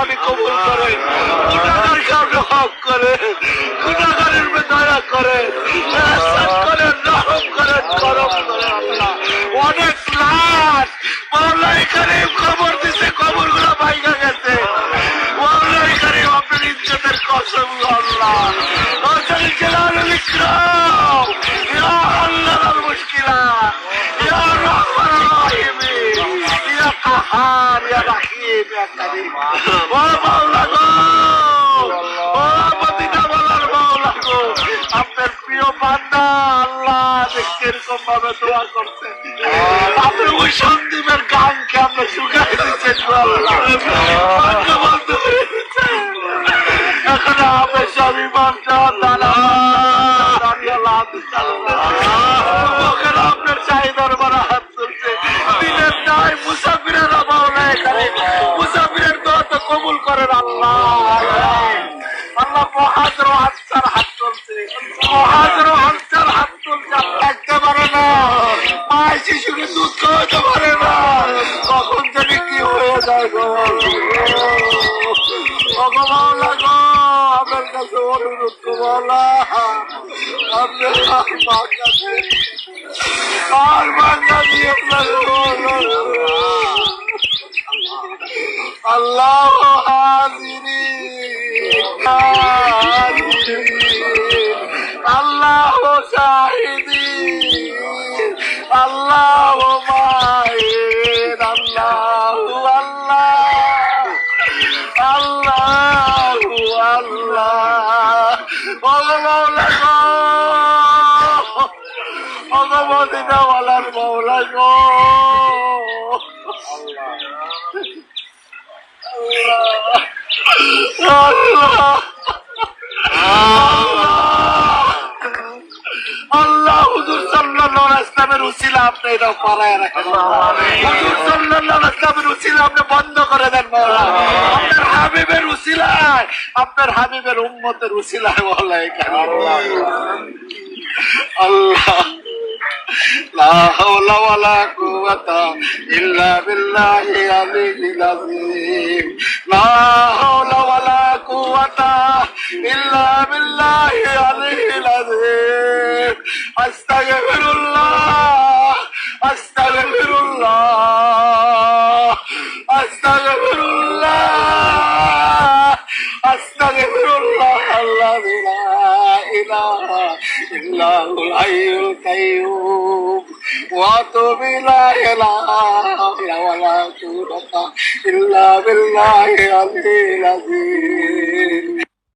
আপনি কবুল করে গুণাগারকে আপনি হক করে, গুণাগারের উপরে করে অনেক লাশ খবর খবরগুলো গেছে। আপনার ইজ্জতের কসম মুশকিলা ইয়া ও মাওলা গো ও মদিনা বলার মাওলা গো আপনার প্রিয় বান্দা আল্লাহ এরকম ভাবে দোয়া করছে আপনি ওই সন্দীপের গানকে আপনি শুকাই দিচ্ছেন। এখন আপনি সবই বান্দা দাঁড়া দাঁড়িয়ে লাভ মহাজর হাতচার হাত তুলছে। মহাজর হাতচার হাত তুলছে থাকতে পারে না। মায়ের শিশুকে দুধ পারে না। কখন জানি কি হয়ে যায় গো। ভগবান গো, আমার কাছে অনুরোধ আল্লাহ। ওয়ালার মৌলা গো আল্লাহ আল্লাহ ইসলামের উচিলা আপনি এটা পাড়ায় রাখেন। ইসলামের উচিলা আপনি বন্ধ করে দেন আপনার হাবিবের উচিলায়, আপনার হাবিবের উম্মতের উচিলায় মহলা এখানে আল্লাহ। لا حول ولا قوة إلا بالله العلي العظيم لا حول ولا قوة إلا بالله العلي العظيم আস্তাগফিরুল্লাহ আস্তাগফিরুল্লাহ আস্তাগফিরুল্লাহ আস্তাগফিরুল্লাহ আল্লাযী লা ইলাহা ইল্লাহুল হাইয়ুল কাইয়্যুম واتوب لا اله ولا قوه الا بالله العلي العظيم